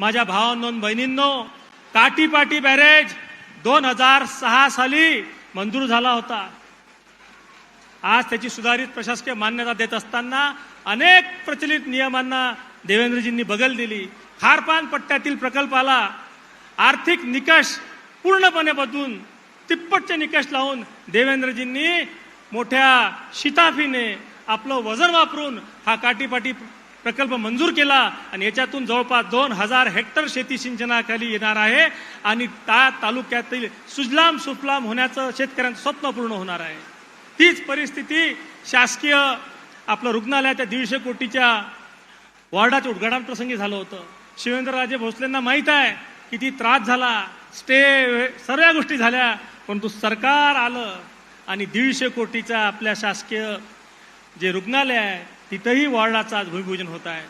माझ्या भावांनो बहिणींनो काटीपाटी बॅरेज दोन हजार सहा साली मंजूर झाला होता. आज त्याची सुधारित प्रशासकीय मान्यता देत असताना अनेक प्रचलित नियमांना देवेंद्रजींनी बगल दिली. खारपान पट्ट्यातील प्रकल्पाला आर्थिक निकष पूर्णपणे बदलून तिप्पटचे निकष लावून देवेंद्रजींनी मोठ्या शिताफीने आपलं वजन वापरून हा काटीपाटी प्रकल्प मंजूर केला आणि याच्यातून जवळपास दोन हजार हेक्टर शेती सिंचनाखाली येणार आहे आणि त्या तालुक्यातील सुजलाम सुफलाम होण्याचं शेतकऱ्यांचं स्वप्न पूर्ण होणार आहे. तीच परिस्थिती शासकीय आपलं रुग्णालयाच्या दीडशे कोटीच्या वॉर्डाच्या उद्घाटन प्रसंगी झालं होतं. शिवेंद्रराजे भोसलेंना माहीत आहे किती त्रास झाला स्टे सर्व गोष्टी झाल्या परंतु सरकार आलं आणि दीडशे कोटीचा आपल्या शासकीय जे रुग्णालय आहे तिथंही वॉर्डाचं आज भूमिपूजन होत आहे.